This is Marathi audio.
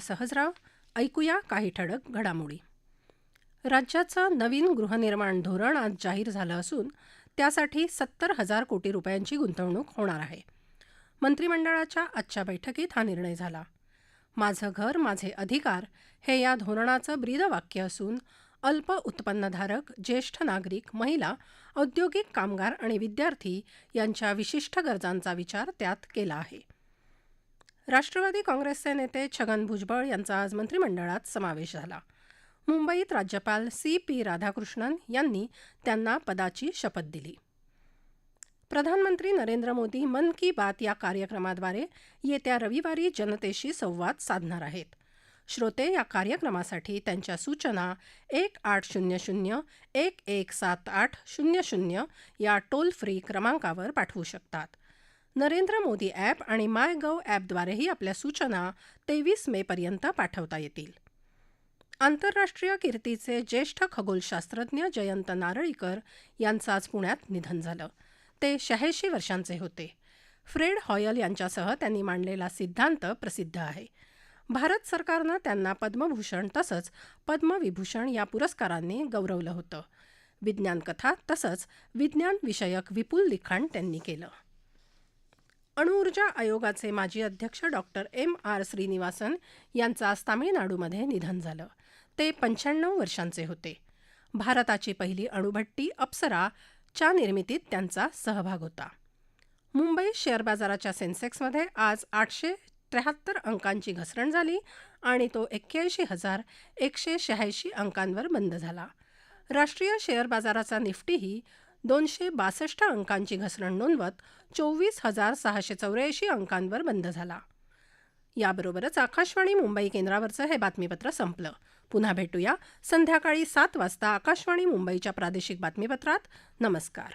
सहजराव ऐकूया काही ठळक घडामोडी. राज्याचं नवीन गृहनिर्माण धोरण आज जाहीर झालं असून त्यासाठी सत्तर हजार कोटी रुपयांची गुंतवणूक होणार आहे. मंत्रिमंडळाच्या आजच्या बैठकीत हा निर्णय झाला. माझं घर माझे अधिकार हे या धोरणाचं ब्रीदवाक्य असून अल्प उत्पन्नधारक ज्येष्ठ नागरिक महिला औद्योगिक कामगार आणि विद्यार्थी यांच्या विशिष्ट गरजांचा विचार त्यात केला आहे. राष्ट्रवादी काँग्रेसचे नेते छगन भुजबळ यांचा आज मंत्रिमंडळात समावेश झाला. मुंबईत राज्यपाल सी पी राधाकृष्णन यांनी त्यांना पदाची शपथ दिली. प्रधानमंत्री नरेंद्र मोदी मन की बात या कार्यक्रमाद्वारे येत्या रविवारी जनतेशी संवाद साधणार आहेत. श्रोते या कार्यक्रमासाठी त्यांच्या सूचना एक आठ शून्य शून्य एक एक सात आठ शून्य शून्य या टोल फ्री क्रमांकावर पाठवू शकतात. नरेंद्र मोदी ॲप आणि माय गव्ह ॲपद्वारेही आपल्या सूचना तेवीस मेपर्यंत पाठवता येतील. आंतरराष्ट्रीय कीर्तीचे ज्येष्ठ खगोलशास्त्रज्ञ जयंत नारळीकर यांचं आज पुण्यात निधन झालं. ते शहाऐंशी वर्षांचे होते. फ्रेड हॉयल यांच्यासह त्यांनी मांडलेला सिद्धांत प्रसिद्ध आहे. भारत सरकारनं त्यांना पद्मभूषण तसंच पद्मविभूषण या पुरस्कारांनी गौरवलं होतं. विज्ञान कथा तसंच विज्ञान विषयक विपुल लिखाण त्यांनी केलं. अणुऊर्जा आयोगाचे माजी अध्यक्ष डॉक्टर एम. आर. श्रीनिवासन यांचं आज तामिळनाडूमध्ये निधन झालं. ते पंच्याण्णव वर्षांचे होते. भारताची पहिली अणुभट्टी अप्सरा च्या निर्मितीत त्यांचा सहभाग होता. मुंबई शेअर बाजाराच्या सेन्सेक्समध्ये आज आठशे त्र्याहत्तर अंकांची घसरण झाली आणि तो एक्क्याऐंशी हजार एकशे शहाऐंशी अंकांवर बंद झाला. राष्ट्रीय शेअर बाजाराचा निफ्टीही दोनशे बासष्ट अंकांची घसरण नोंदवत चोवीस हजार सहाशे चौऱ्याऐंशी अंकांवर बंद झाला. याबरोबरच आकाशवाणी मुंबई केंद्रावरचं हे बातमीपत्र संपलं. पुन्हा भेटूया संध्याकाळी सात वाजता आकाशवाणी मुंबईच्या प्रादेशिक बातमीपत्रात. नमस्कार.